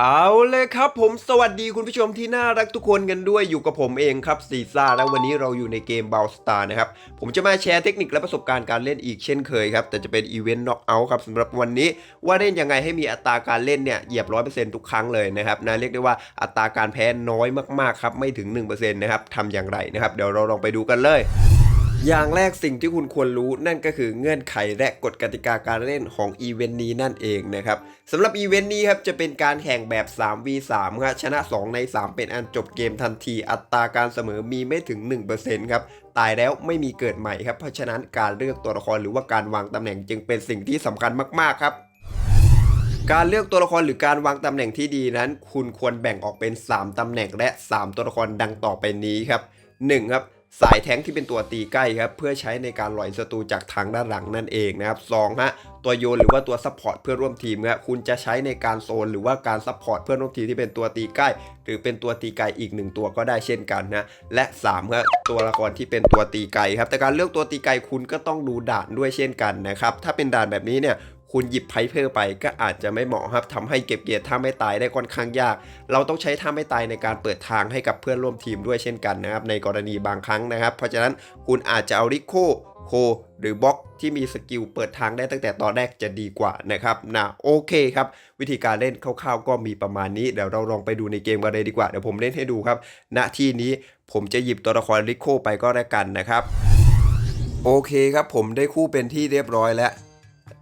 เอาเลยครับผมสวัสดีคุณผู้ชมที่น่ารักทุกคนกันด้วยอยู่กับผมเองครับซีซ่าแล้ววันนี้เราอยู่ในเกม b บ l s t a r นะครับ ผมจะมาแชร์เทคนิคและประสบการณ์การเล่นอีกเช่นเคยครับ แต่จะเป็นอีเวนต์น็อกเอาท์ครับสำหรับวันนี้ ว่าเล่นยังไงให้มีอัตราการเล่นเนี่ยเหยียบร้อยเปอร์เซ็นต์ทุกครั้งเลยนะครับนะเรียกได้ว่าอัตราการแพ้น้อยมากๆครับไม่ถึง1%นะครับทำอย่างไรนะครับเดี๋ยวเราลองไปดูกันเลย อย่างแรกสิ่งที่คุณควรรู้นั่นก็คือเงื่อนไขและกฎกติกาการเล่นของอีเวนต์นี้นั่นเองนะครับสำหรับอีเวนต์นี้ครับจะเป็นการแข่งแบบ 3v3 ครับชนะ 2 ใน 3 เป็นอันจบเกมทันที อัตราการเสมอมีไม่ถึง 1%ครับตายแล้วไม่มีเกิดใหม่ครับเพราะฉะนั้นการเลือกตัวละครหรือว่าการวางตำแหน่งจึงเป็นสิ่งที่สำคัญมาก ๆ ครับการเลือกตัวละครหรือการวางตำแหน่งที่ดีนั้น คุณควรแบ่งออกเป็น 3 ตำแหน่งและ 3 ตัวละครดังต่อไปนี้ครับ 1. ครับ สายแท้งที่เป็นตัวตีใกล้ครับเพื่อใช้ในการลอยศัตรูจากทางด้านหลังนั่นเองนะครับสองฮะตัวโยนหรือว่าตัวซัพพอร์ตเพื่อร่วมทีมครับคุณจะใช้ในการโซนหรือว่าการซัพพอร์ตเพื่อร่วมทีมที่เป็นตัวตีใกล้ หรือเป็นตัวตีไกลอีกหนึ่งตัวก็ได้เช่นกันนะและ3ครับตัวละครที่เป็นตัวตีไกลครับแต่การเลือกตัวตีไกลคุณก็ต้องดูด่านด้วยเช่นกันนะครับถ้าเป็นด่านแบบนี้เนี่ย คุณหยิบไพ่เพอร์ไปก็อาจจะไม่เหมาะครับทำให้เก็บเกียรติท่าไม่ตายได้ค่อนข้างยาก เราต้องใช้ท่าไม่ตายในการเปิดทางให้กับเพื่อนร่วมทีมด้วยเช่นกันนะครับในกรณีบางครั้งนะครับ เพราะฉะนั้นคุณอาจจะเอาริโคโคหรือบล็อกที่มีสกิลเปิดทางได้ตั้งแต่ตอนแรกจะดีกว่านะครับนะโอเคครับ วิธีการเล่นคร่าวๆ ก็มีประมาณนี้ เดี๋ยวเราลองไปดูในเกมกันเลยดีกว่า เดี๋ยวผมเล่นให้ดูครับณที่นี้ผมจะหยิบตัวละครริโคไปก็แล้วกันนะครับ โอเคครับผมได้คู่เป็นที่เรียบร้อยแล้ว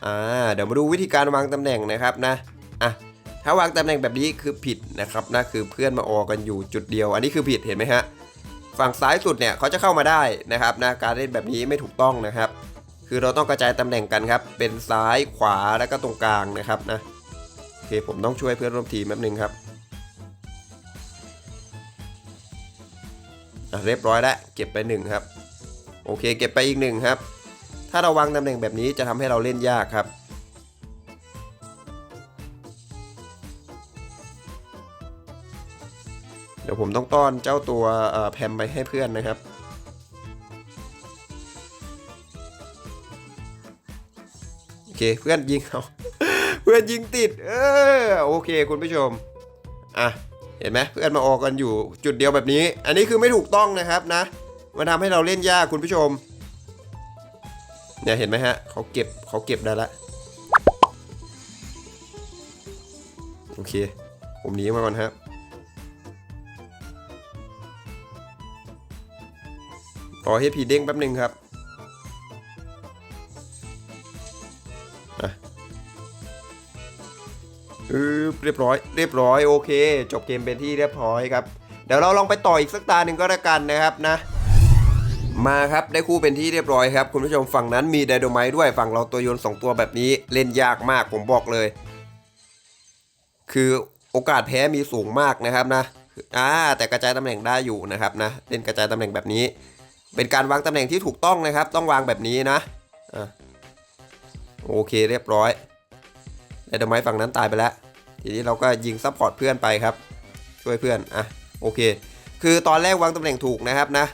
อ่าเดี๋ยวมาดูวิธีการวางตำแหน่งนะครับนะอะถ้าวางตำแหน่งแบบนี้คือผิดนะครับนะคือเพื่อนมาออกันอยู่จุดเดียว อันนี้คือผิดเห็นไหมฮะฝั่งซ้ายสุดเนี่ยเขาจะเข้ามาได้นะครับนะการเล่นแบบนี้ไม่ถูกต้องนะครับ คือเราต้องกระจายตำแหน่งกันครับ เป็นซ้ายขวาแล้วก็ตรงกลางนะครับนะโอเคผมต้องช่วยเพื่อนร่วมทีมแป๊บนึงครับเรียบร้อยแล้วเก็บไปหนึ่งครับโอเค เก็บไปอีกหนึ่งครับ ถ้าเราวางตำแหน่งแบบนี้จะทำให้เราเล่นยากครับ เดี๋ยวผมต้องต้อนเจ้าตัวแพมไปให้เพื่อนนะครับโอเคเพื่อนยิงเอาเพื่อนยิงติด เออโอเคคุณผู้ชม อะ เห็นไหมเพื่อนมาออกกันอยู่จุดเดียวแบบนี้ อันนี้คือไม่ถูกต้องนะครับนะ มันทำให้เราเล่นยากคุณผู้ชม เนี่ยเห็นไหมฮะเขาเก็บเขาเก็บได้ละโอเค ผมหนีมาก่อนครับรอให้ผีเด้งแป๊บหนึ่งครับอือเรียบร้อย เรียบร้อยโอเค จบเกมเป็นที่เรียบร้อยครับ เดี๋ยวเราลองไปต่ออีกสักตาหนึ่งก็แล้วกันนะครับนะ มาครับได้คู่เป็นที่เรียบร้อยครับ คุณผู้ชมฝั่งนั้นมีไดโดไมด้วยฝั่งเราตัวโยน2ตัวแบบนี้เล่นยากมากผมบอกเลย คือโอกาสแพ้มีสูงมากนะครับนะอ่าแต่กระจายตำแหน่งได้อยู่นะครับนะเล่นกระจายตำแหน่งแบบนี้ เป็นการวางตำแหน่งที่ถูกต้องนะครับ ต้องวางแบบนี้นะอะโอเคเรียบร้อยไดโดไมฝั่งนั้นตายไปแล้ว ทีนี้เราก็ยิงซัพพอร์ตเพื่อนไปครับ ช่วยเพื่อนอะโอเค คือตอนแรกวางตำแหน่งถูกนะครับนะ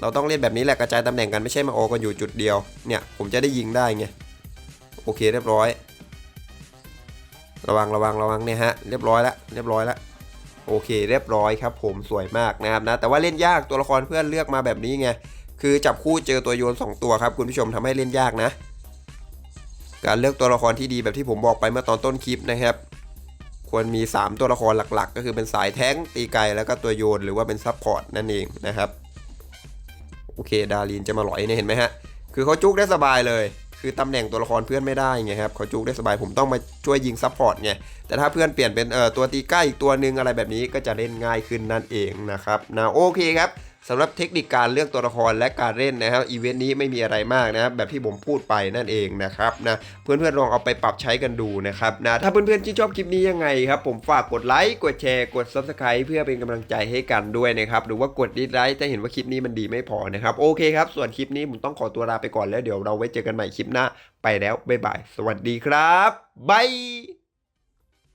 เราต้องเล่นแบบนี้แหละกระจายตำแหน่งกันไม่ใช่มาโอกันอยู่จุดเดียว เนี่ยผมจะได้ยิงได้ไง โอเคเรียบร้อย ระวังระวังระวังเนี่ยฮะเรียบร้อยแล้วเรียบร้อยแล้วโอเคเรียบร้อยครับ ผมสวยมากนะครับนะแต่ว่าเล่นยากตัวละครเพื่อนเลือกมาแบบนี้ไงคือจับคู่เจอตัวโยน 2 ตัวครับ คุณผู้ชมทำให้เล่นยากนะ การเลือกตัวละครที่ดีแบบที่ผมบอกไปเมื่อตอนต้นคลิปนะครับ ควรมี 3 ตัวละครหลักๆ ก็คือเป็นสายแท้งตีไกลแล้วก็ตัวโยนหรือว่าเป็นซับพอร์ตนั่นเองนะครับ โอเค ดารินจะมาหลอยเนี่ยเห็นไหมฮะ คือเขาจุกได้สบายเลย คือตำแหน่งตัวละครเพื่อนไม่ได้ไงครับเขาจุกได้สบายผมต้องมาช่วยยิงซัพพอร์ตไง แต่ถ้าเพื่อนเปลี่ยนเป็นเอ่อตัวตีใกล้อีกตัวหนึ่งอะไรแบบนี้ก็จะเล่นง่ายขึ้นนั่นเองนะครับนะโอเคครับ สำหรับเทคนิคการเลือกตัวละครและการเล่นนะครับอีเวนต์นี้ไม่มีอะไรมากนะครับแบบที่ผมพูดไปนั่นเองนะครับนะเพื่อนๆลองเอาไปปรับใช้กันดูนะครับนะถ้าเพื่อนๆที่ชอบคลิปนี้ยังไงครับผมฝากกดไลค์กดแชร์กด subscribe เพื่อเป็นกำลังใจให้กันด้วยนะครับหรือว่ากดดิสไลค์ถ้าเห็นว่าคลิปนี้มันดีไม่พอนะครับโอเคครับส่วนคลิปนี้ผมต้องขอตัวลาไปก่อนแล้วเดี๋ยวเราไว้เจอกันใหม่คลิปหน้าไปแล้วบ๊ายบายสวัสดีครับบาย